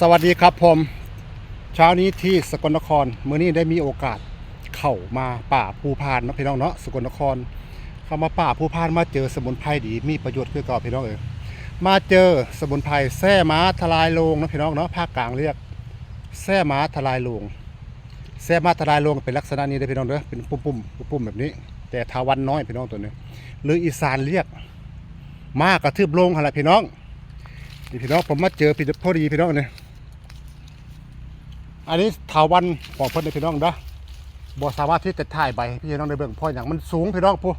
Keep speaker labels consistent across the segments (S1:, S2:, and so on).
S1: สวัสดีครับผม เช้านี้ที่สกลนครเมื่อนี้ได้มีโอกาสเข้ามาป่าภูพานนะพี่น้องเนาะสกลนคร เข้ามาป่าภูพานมาเจอสมุนไพรดีมีประโยชน์คือเก่าพี่น้องเอยมาเจอสมุนไพรแส้ม้าทลายโลงนะพี่น้องเนาะภาคกลางเรียกแส้ม้าทลายโลงแส้ม้าทลายโลงเป็นลักษณะนี้เลยพี่น้องเด้อเป็นปุ่มๆปุ่มๆแบบนี้ แต่ทาวันน้อยพี่น้องตัวนี้หรืออีสานเรียกมากระทืบโลงอะไรพี่น้องนี่พี่น้องผมมาเจอพี่พอดีพี่น้องเนี่ย อันนี้ถาวันของเพิ่นเลยพี่น้องเด้อบอสามารถที่จะถ่ายใบพี่น้องได้เบิ่งเพราะอย่างมันสูงพี่น้องผู้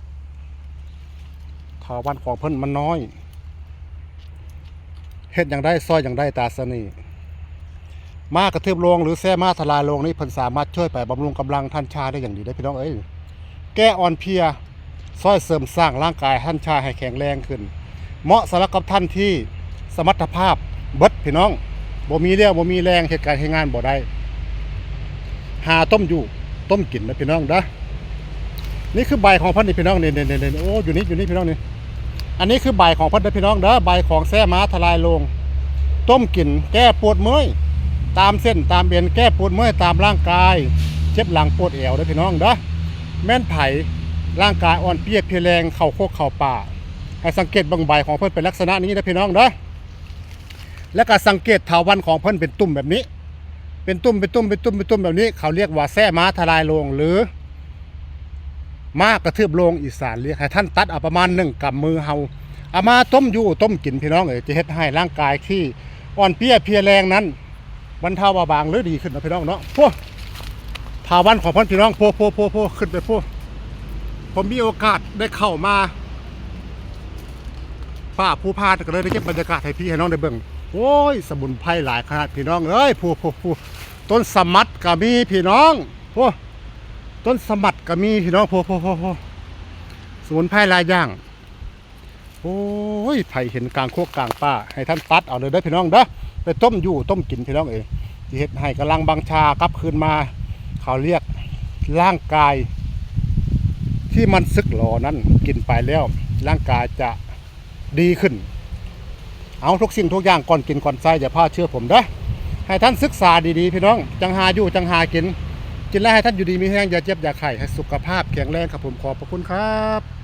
S1: ถาวันของเพิ่นมันน้อยเฮ็ดอย่างได้ซอยอย่างได้ตาสนีมากระเทืบลงหรือแซ่มาทลายลงนี่เพิ่นสามารถช่วยไปบำรุงกำลังท่านชาได้อย่างดีได้พี่น้องเอ้ยแก้อ่อนเพลียซอยเสริมสร้างร่างกายท่านชาให้แข็งแรงขึ้น เหมาะสำหรับกับท่านที่สมรรถภาพเบิดพี่น้องบ่มีเรี่ยวบ่มีแรงเหตุการณ์ให้งานบ่ได้ หาต้มอยู่ต้มกินนะพี่น้องเด้อนี่คือใบของพันนี่พี่น้องนี่นี่นี่โอ้อยู่นี่อยู่นี่พี่น้องนี่อันนี้คือใบของพันนะพี่น้องเด้อใบของแส้ม้าทลายลง ต้มกินแก้ปวดเมื่อยตามเส้นตามเบียนแก้ปวดเมื่อยตามร่างกาย เจ็บหลังปวดเอวเด้อพี่น้องเด้อแม่นไผ่ร่างกายอ่อนเปียกเพลียแรงเข่าโคกเข่าป่าให้สังเกตบางใบของเพิ่นเป็นลักษณะนี้นะพี่น้องเด้อแล้วก็สังเกตเถาวันของเพิ่นเป็นตุ่มแบบนี้ เป็นตุ่มเป็นตุ่มเป็นตุ่มเป็นตุ่มแบบนี้เขาเรียกว่าแส้ม้าทลายโลงหรือม้ากระทืบโลงอีสานเรียกให้ท่านตัดเอาประมาณหนึ่งกำมือเฮาเอามาต้มอยู่ต้มกินพี่น้องเอ๋ยจะเฮ็ดให้ร่างกายที่อ่อนเพลียเพียแรงนั้นบรรเทาเบาบางหรือดีขึ้นนะพี่น้องเนาะพวกถาวันของพิ่นพี่น้องโพโพโพโพขึ้นไปพวกผมมีโอกาสได้เข้ามาป้าผู้พานก็เลยได้เก็บบรรยากาศให้พี่ให้น้องได้เบิ่ง โอ้ย สมุนไพรหลายขนาดพี่น้องเอ้ยผู้ผู้ผู้ต้นสมัดก็มีพี่น้องผู้ต้นสมัดก็มีพี่น้องผู้ผู้ผู้สมุนไพรหลายอย่าง โอ้ยไผเห็นกลางโคกกลางป่าให้ท่านตัดเอาเลยเด้อพี่น้องเด้อไปต้มอยู่ต้มกินพี่น้องเอ้ยสิเฮ็ดให้กำลังบางชากลับคืนมา เขาเรียกร่างกาย ที่มันซึกหลอนั้นกินไปแล้ว ร่างกายจะดีขึ้น เอาทุกสิ่งทุกอย่างก่อนกินก่อนใส่อย่าพลาดเชื่อผมเด้อให้ท่านศึกษาดีๆพี่น้อง จังหาอยู่จังหากิน กินแล้วให้ท่านอยู่ดีมีแห้งอย่าเจ็บอย่าไข้ให้สุขภาพแข็งแรงครับผมขอบพระคุณครับ